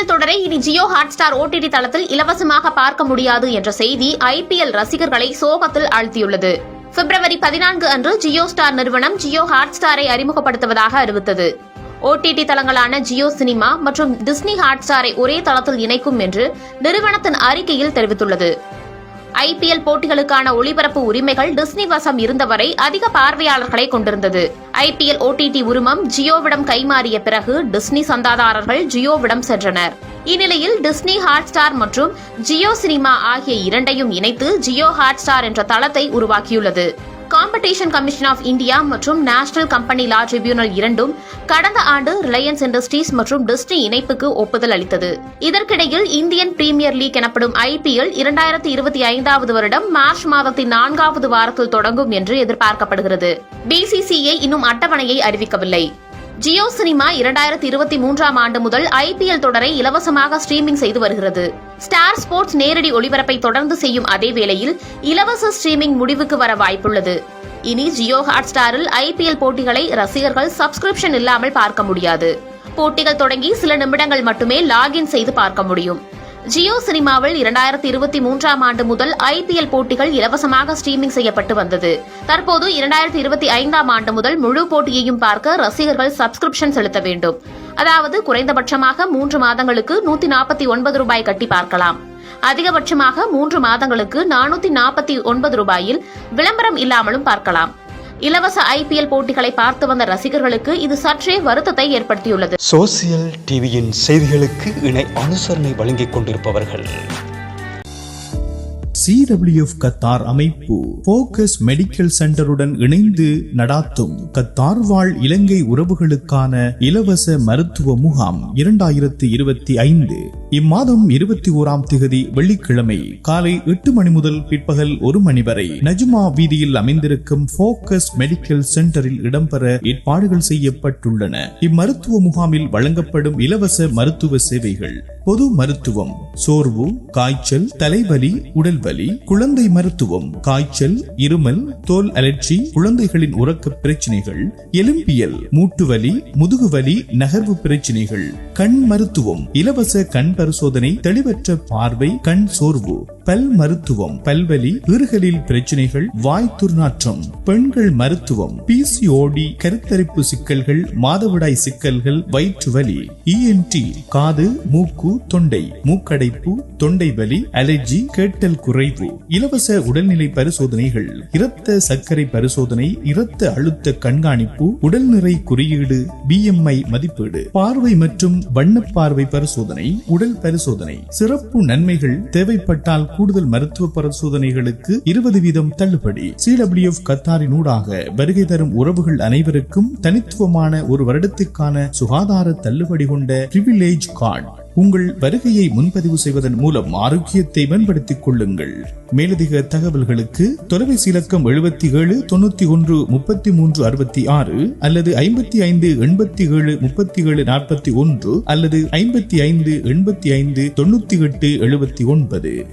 IPL தொடரை இனி Jio Hotstar OTT தளத்தில் இலவசமாக பார்க்க முடியாது என்ற செய்தி ஐபிஎல் ரசிகர்களை சோகத்தில் ஆழ்த்தியுள்ளது. பிப்ரவரி பதினான்கு அன்று ஜியோ ஸ்டார் நிறுவனம் ஜியோ ஹாட்ஸ்டாரை அறிமுகப்படுத்துவதாக அறிவித்தது. ஓடிடி தளங்களான ஜியோ சினிமா மற்றும் டிஸ்னி ஹாட்ஸ்டாரை ஒரே தளத்தில் இணைக்கும் என்று நிறுவனத்தின் அறிக்கையில் தெரிவித்துள்ளது. ஐபிஎல் போட்டிகளுக்கான ஒளிபரப்பு உரிமைகள் டிஸ்னி வசம் இருந்தவரை அதிக பார்வையாளர்களை கொண்டிருந்தது. ஐபிஎல் ஓடிடி உரிமம் ஜியோவிடம் கைமாறிய பிறகு டிஸ்னி சந்தாதாரர்கள் ஜியோவிடம் சென்றனர். இந்நிலையில் டிஸ்னி ஹாட் ஸ்டார் மற்றும் ஜியோ சினிமா ஆகிய இரண்டையும் இணைத்து ஜியோ ஹாட் ஸ்டார் என்ற தளத்தை உருவாக்கியுள்ளது. காம்படிஷன் கமிஷன் ஆஃப் இந்தியா மற்றும் நேஷனல் கம்பெனி லா ட்ரிபியூனல் இரண்டும் கடந்த ஆண்டு ரிலையன்ஸ் இண்டஸ்ட்ரீஸ் மற்றும் டிஸ்னி இணைப்புக்கு ஒப்புதல் அளித்தது. இதற்கிடையில் இந்தியன் பிரீமியர் லீக் எனப்படும் ஐபிஎல் இரண்டாயிரத்தி இருபத்தி ஐந்தாவது வருடம் மார்ச் மாதத்தின் நான்காவது வாரத்தில் தொடங்கும் என்று எதிர்பார்க்கப்படுகிறது. பிசிசிஐ இன்னும் அட்டவணையை அறிவிக்கவில்லை. ஜியோ சினிமா இரண்டாயிரத்தி இருபத்தி மூன்றாம் ஆண்டு முதல் ஐபிஎல் தொடரை இலவசமாக ஸ்ட்ரீமிங் செய்து வருகிறது. ஸ்டார் ஸ்போர்ட்ஸ் நேரடி ஒளிபரப்பை தொடர்ந்து செய்யும் அதே வேளையில் இலவச ஸ்ட்ரீமிங் முடிவுக்கு வர வாய்ப்புள்ளது. இனி ஜியோ ஹாட்ஸ்டாரில் ஐபிஎல் போட்டிகளை ரசிகர்கள் சப்ஸ்கிரிப்ஷன் இல்லாமல் பார்க்க முடியாது. போட்டிகள் தொடங்கி சில நிமிடங்கள் மட்டுமே லாகின் செய்து பார்க்க முடியும். ஜியோ சினிமாவில் இரண்டாயிரத்தி இருபத்தி மூன்றாம் ஆண்டு முதல் ஐபிஎல் போட்டிகள் இலவசமாக ஸ்ட்ரீமிங் செய்யப்பட்டு வந்தது. தற்போது இரண்டாயிரத்தி இருபத்தி ஐந்தாம் ஆண்டு முதல் முழு போட்டியையும் பார்க்க ரசிகர்கள் சப்ஸ்கிரிப்ஷன் செலுத்த வேண்டும். அதாவது குறைந்தபட்சமாக மூன்று மாதங்களுக்கு நூத்தி நாற்பத்தி ஒன்பது ரூபாய் கட்டி பார்க்கலாம். அதிகபட்சமாக மூன்று மாதங்களுக்கு நானூத்தி நாற்பத்தி ஒன்பது ரூபாயில் விளம்பரம் இல்லாமலும் பார்க்கலாம். இலவச ஐபிஎல் போட்டிகளை பார்த்து வந்த ரசிகர்களுக்கு இது சற்றே வருத்தத்தை ஏற்படுத்தியுள்ளது. சோசியல் டிவியின் செய்திகளுக்கு இணை அனுசரணை வழங்கிக் கொண்டிருப்பவர்கள். சிடபிள்யூஎஃப் கத்தார் அமைப்பு போக்கஸ் மெடிக்கல் சென்டருடன் இணைந்து நடாத்தும் கத்தார் வாழ் இலங்கை உறவுகளுக்கான இலவச மருத்துவ முகாம் இரண்டாயிரத்தி இருபத்தி ஐந்து. இம்மாதம் இருபத்தி ஓராம் திகதி வெள்ளிக்கிழமை காலை எட்டு மணி முதல் பிற்பகல் ஒரு மணி வரை நஜ்மா வீதியில் அமைந்திருக்கும் போக்கஸ் மெடிக்கல் சென்டரில் இடம்பெற ஏற்பாடுகள் செய்யப்பட்டுள்ளன. இம்மருத்துவ முகாமில் வழங்கப்படும் இலவச மருத்துவ சேவைகள் பொது மருத்துவம் சோர்வு காய்ச்சல் தலைவலி உடல்வலி வலி குழந்தை மருத்துவம் காய்ச்சல் இருமல் தோல் அலர்ச்சி குழந்தைகளின் உறக்க பிரச்சனைகள் எலும்பியல் மூட்டு வலி முதுகு வலி நகர்வு பிரச்சனைகள் கண் மருத்துவம் இலவச கண் பரிசோதனை தெளிவற்ற பார்வை கண் சோர்வு. பல் மருத்துவம் பல்வலி ஈறுகளில் பிரச்சனைகள் வாய் துர்நாற்றம் பெண்கள் மருத்துவம் பிசிஓடி கருத்தரிப்பு சிக்கல்கள் மாதவிடாய் சிக்கல்கள் வயிற்று வலி இஎன்டி காது மூக்கு தொண்டை மூக்கடைப்பு தொண்டை வலி அலர்ஜி கேட்டல் குறைவு இலவச உடல்நிலை பரிசோதனைகள் இரத்த சர்க்கரை பரிசோதனை இரத்த அழுத்த கண்காணிப்பு உடல் நிறை குறியீடு பிஎம்ஐ மதிப்பீடு பார்வை மற்றும் வண்ண பார்வை பரிசோதனை உடல் பரிசோதனை சிறப்பு நன்மைகள் தேவைப்பட்டால் கூடுதல் மருத்துவ பரிசோதனைகளுக்கு இருபது வீதம் தள்ளுபடி. சிடபிள்யூஎஃப் கத்தாரின் ஊடாக வருகை தரும் உறவுகள் அனைவருக்கும் தனித்துவமான ஒரு வருடத்திற்கான சுகாதார தள்ளுபடி கொண்ட பிரிவிலேஜ் கார்டு உங்கள் வருகையை முன்பதிவு செய்வதன் மூலம் ஆரோக்கியத்தை மேம்படுத்திக் கொள்ளுங்கள். மேலதிக தகவல்களுக்கு தொலைபேசி இலக்கம் எழுபத்தி ஏழு தொண்ணூத்தி ஒன்று முப்பத்தி மூன்று அறுபத்தி ஆறு அல்லது ஐம்பத்தி ஐந்து எண்பத்தி ஏழு முப்பத்தி ஏழு நாற்பத்தி ஒன்று அல்லது ஐம்பத்தி ஐந்து எண்பத்தி ஐந்து தொண்ணூத்தி எட்டு எழுபத்தி ஒன்பது